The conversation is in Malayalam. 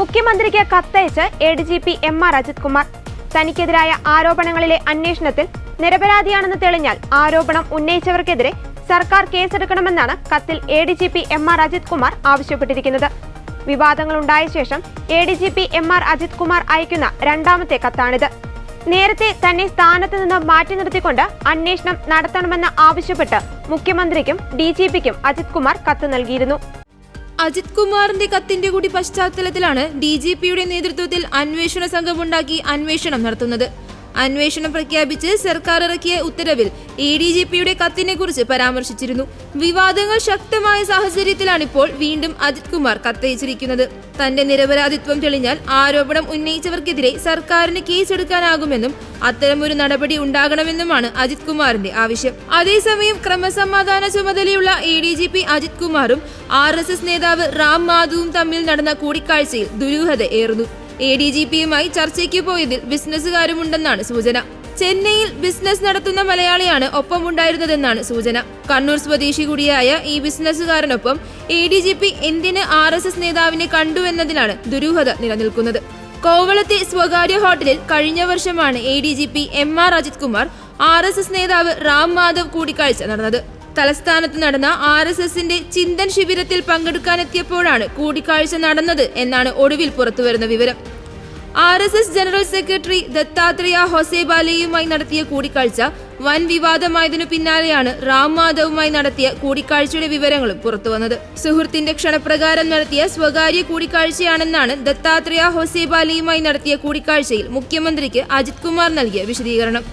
മുഖ്യമന്ത്രിക്ക് കത്തയച്ച് A D G P M R Ajith Kumar. തനിക്കെതിരായ ആരോപണങ്ങളിലെ അന്വേഷണത്തിൽ നിരപരാധിയാണെന്ന് തെളിഞ്ഞാൽ ആരോപണം ഉന്നയിച്ചവർക്കെതിരെ സർക്കാർ കേസെടുക്കണമെന്നാണ് കത്തിൽ A D G P M R Ajith Kumar ആവശ്യപ്പെട്ടിരിക്കുന്നത്. വിവാദങ്ങളുണ്ടായ ശേഷം A D G P M R Ajith Kumar അയക്കുന്ന രണ്ടാമത്തെ കത്താണിത്. നേരത്തെ തന്നെ സ്ഥാനത്ത് നിന്ന് മാറ്റി നിർത്തിക്കൊണ്ട് അന്വേഷണം നടത്തണമെന്ന് ആവശ്യപ്പെട്ട് മുഖ്യമന്ത്രിക്കും ഡി ജി പിക്കും അജിത് കുമാർ കത്ത് നൽകിയിരുന്നു. അജിത് കുമാറിന്റെ കത്തിന്റെ കൂടി പശ്ചാത്തലത്തിലാണ് ഡി ജി പിയുടെ നേതൃത്വത്തിൽ അന്വേഷണ സംഘമുണ്ടാക്കി അന്വേഷണം നടത്തുന്നത്. അന്വേഷണം പ്രഖ്യാപിച്ച് സർക്കാർ ഇറക്കിയ ഉത്തരവിൽ എ ഡി ജി പിയുടെ കത്തിനെ കുറിച്ച് പരാമർശിച്ചിരുന്നു. വിവാദങ്ങൾ ശക്തമായ സാഹചര്യത്തിലാണിപ്പോൾ വീണ്ടും അജിത് കുമാർ കത്തയച്ചിരിക്കുന്നത്. തന്റെ നിരപരാധിത്വം തെളിഞ്ഞാൽ ആരോപണം ഉന്നയിച്ചവർക്കെതിരെ സർക്കാരിന് കേസെടുക്കാനാകുമെന്നും അത്തരമൊരു നടപടി ഉണ്ടാകണമെന്നുമാണ് അജിത് കുമാറിന്റെ ആവശ്യം. അതേസമയം ക്രമസമാധാന ചുമതലയുള്ള A D G P Ajith കുമാറും ആർ എസ് എസ് നേതാവ് റാം മാധുവും തമ്മിൽ നടന്ന കൂടിക്കാഴ്ചയിൽ ദുരൂഹത ഏറുന്നു. എ ഡി ജി പിയുമായി ചർച്ചയ്ക്ക് പോയതിൽ ബിസിനസ്സുകാരുമുണ്ടെന്നാണ് സൂചന. ചെന്നൈയിൽ ബിസിനസ് നടത്തുന്ന മലയാളിയാണ് ഒപ്പമുണ്ടായിരുന്നതെന്നാണ് സൂചന. കണ്ണൂർ സ്വദേശി കൂടിയായ ഈ ബിസിനസ്സുകാരനൊപ്പം എ ഡി ജി പി എന്തിന് ആർ എസ് എസ് നേതാവിനെ കണ്ടു എന്നതിലാണ് ദുരൂഹത നിലനിൽക്കുന്നത്. കോവളത്തെ സ്വകാര്യ ഹോട്ടലിൽ കഴിഞ്ഞ വർഷമാണ് A D G P M R Ajith Kumar R S S നേതാവ് റാം മാധവ് കൂടിക്കാഴ്ച നടന്നത്. തലസ്ഥാനത്ത് നടന്ന ആർ എസ് എസിന്റെ ചിന്തൻ ശിബിരത്തിൽ പങ്കെടുക്കാനെത്തിയപ്പോഴാണ് കൂടിക്കാഴ്ച നടന്നത് എന്നാണ് ഒടുവിൽ പുറത്തുവരുന്ന വിവരം. R S S general secretary Dattatreya ഹൊസേബാലയുമായി നടത്തിയ കൂടിക്കാഴ്ച വൻ വിവാദമായതിനു പിന്നാലെയാണ് റാം മാധവുമായി നടത്തിയ കൂടിക്കാഴ്ചയുടെ വിവരങ്ങളും പുറത്തുവന്നത്. സുഹൃത്തിന്റെ ക്ഷണപ്രകാരം നടത്തിയ സ്വകാര്യ കൂടിക്കാഴ്ചയാണെന്നാണ് ദത്താത്രേയ ഹൊസേബാലയുമായി നടത്തിയ കൂടിക്കാഴ്ചയിൽ മുഖ്യമന്ത്രിക്ക് അജിത് കുമാർ നൽകിയ വിശദീകരണം.